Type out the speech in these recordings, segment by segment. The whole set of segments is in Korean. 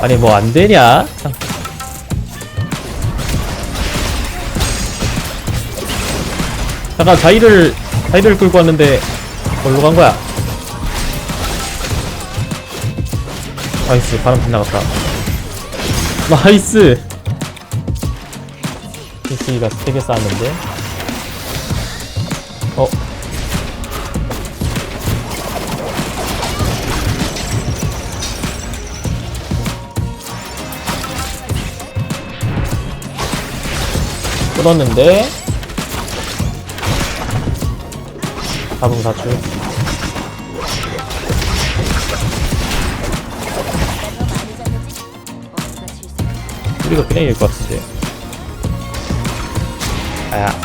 아니 뭐 안 되냐? 잠깐 자이를 자이를 끌고 왔는데 어디로 간 거야? 나이스 바람 빗나갔다 나이스 PC가 3개 쌓았는데 어 끊었는데. 잡음 사출. 우리가 그냥 이길 것 같은데. 아야.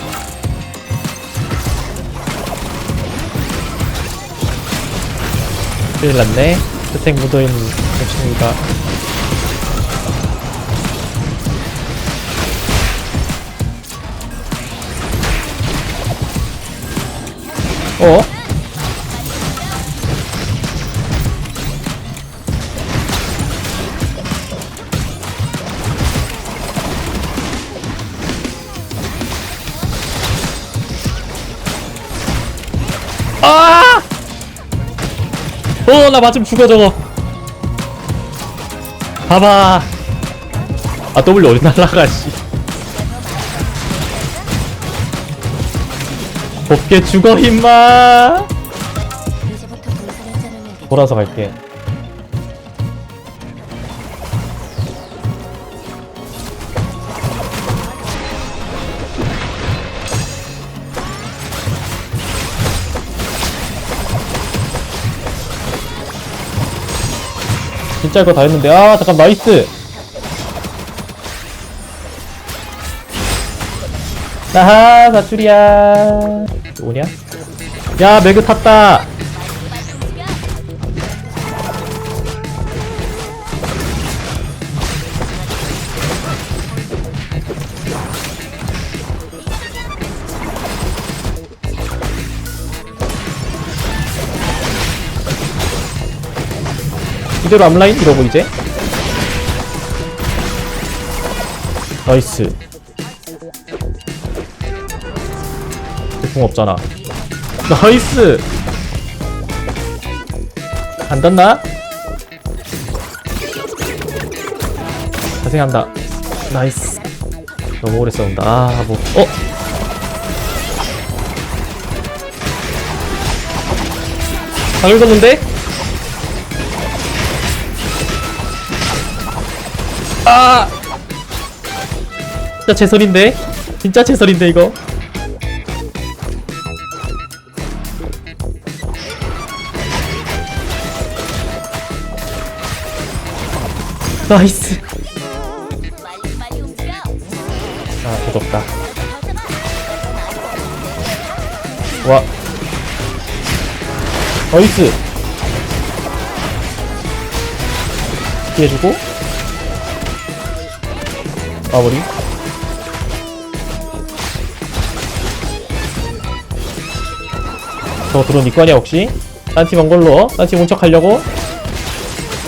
큰일 났네. 스택 묻어있는 옥신이가 어? 아! 어, 나 맞으면 죽어, 저거. 봐봐. 아, W 어디 날라가, 씨. 곱게 죽어, 임마! 돌아서 갈게. 진짜 이거 다 했는데 아 잠깐 나이스 아하 사출이야. 오냐? 야 매그 탔다. 이대로 앞라인? 이러고 이제? 나이스 대풍 없잖아 나이스 안 닿나? 자생한다 나이스 너무 오래 싸운다 아뭐 어? 다 긁었는데? 아! 진짜 제설인데? 진짜 제설인데 이거? 나이스. 아 도졌다. 와. 나이스. 피해주고. 마무리. 저 드론 니꺼냐 혹시? 딴팀 온 걸로. 딴팀 운척하려고?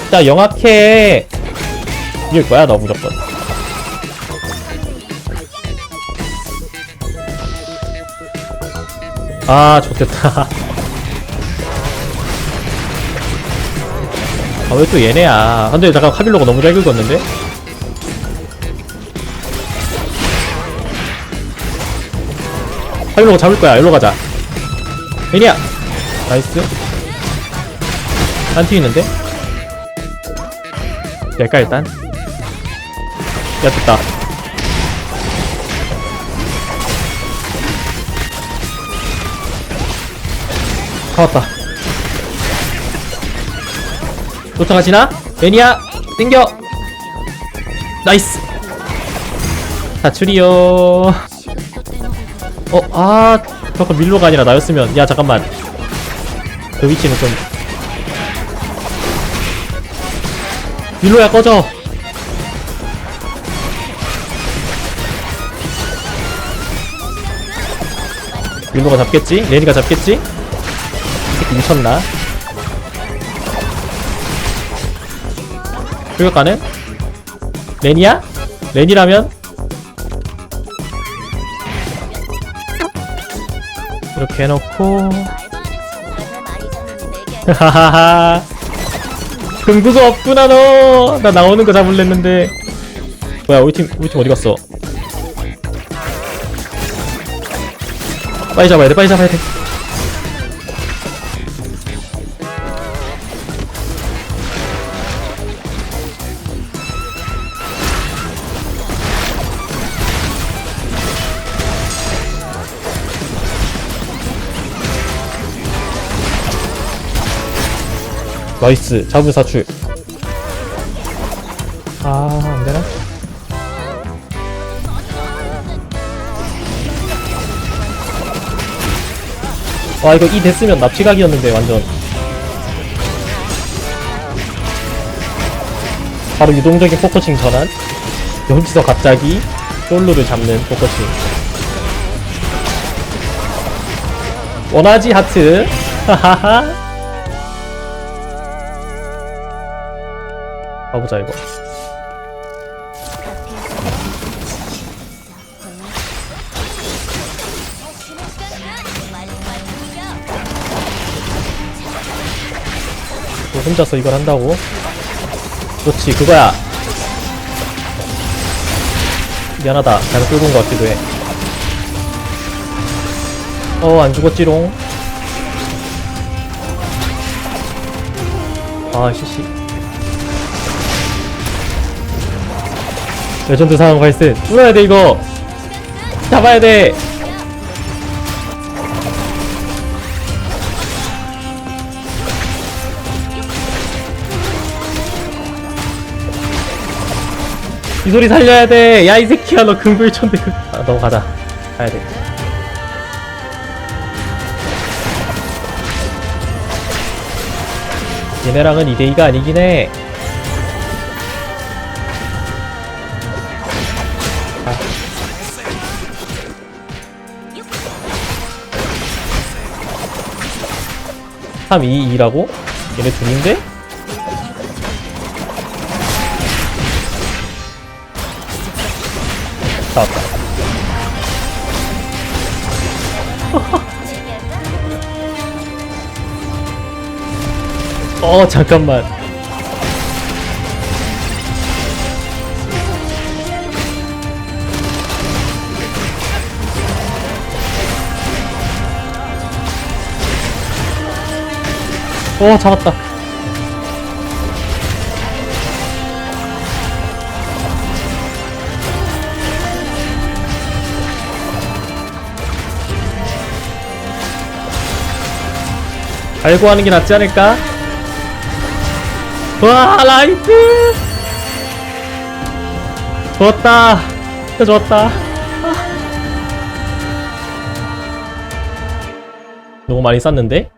자 영악해 이길 거야 너 무조건. 아 좋겠다. 아 왜 또 얘네야? 근데 잠깐 카빌로가 너무 잘 긁었는데? 카빌로가 잡을 거야. 일로 가자. 애니야! 나이스. 딴 팀 있는데? 될까 일단 야 됐다 잡았다 쫓아가시나? 애니야 땡겨 나이스 떼먹은 어, 아, 저거 밀로가 아니라 나였으면, 야, 잠깐만. 그 위치는 좀. 밀로야, 꺼져! 밀로가 잡겠지? 레니가 잡겠지? 이 새끼 미쳤나? 출격 가는? 렌이야? 렌이라면? 이렇게 해놓고 하하하 금구도 없구나 너 나 나오는 거 잡을랬는데 뭐야 우리 팀 우리 팀 어디 갔어 빨리 잡아야 돼 빨리 잡아야 돼. 나이스. 잡은 사출 와 이거 이 됐으면 납치각이었는데 완전. 바로 유동적인 포커싱 전환. 여기서 갑자기 솔로를 잡는 포커싱. 원하지 하트. 하하하. 가보자 이거 혼자서 이걸 한다고? 그렇지 그거야. 미안하다. 잘못 끌고 온 것 같기도 해 어 안 죽었지롱. 아 씨씨. 레전드 상황 발생. 뚫어야 돼 이거. 잡아야 돼 이 소리 살려야 돼. 야, 이 새끼야, 너 금불천대. 그... 아, 너 가자. 가야 돼. 얘네랑은 2대2가 아니긴 해. 아. 삼, 2, 2라고? 얘네 둘인데? 나왔다. 어, 잠깐만. 어, 잡았다. 알고 하는 게 낫지 않을까? 와, 라이트! 좋았다. 진짜 좋았다. 아. 너무 많이 쌌는데?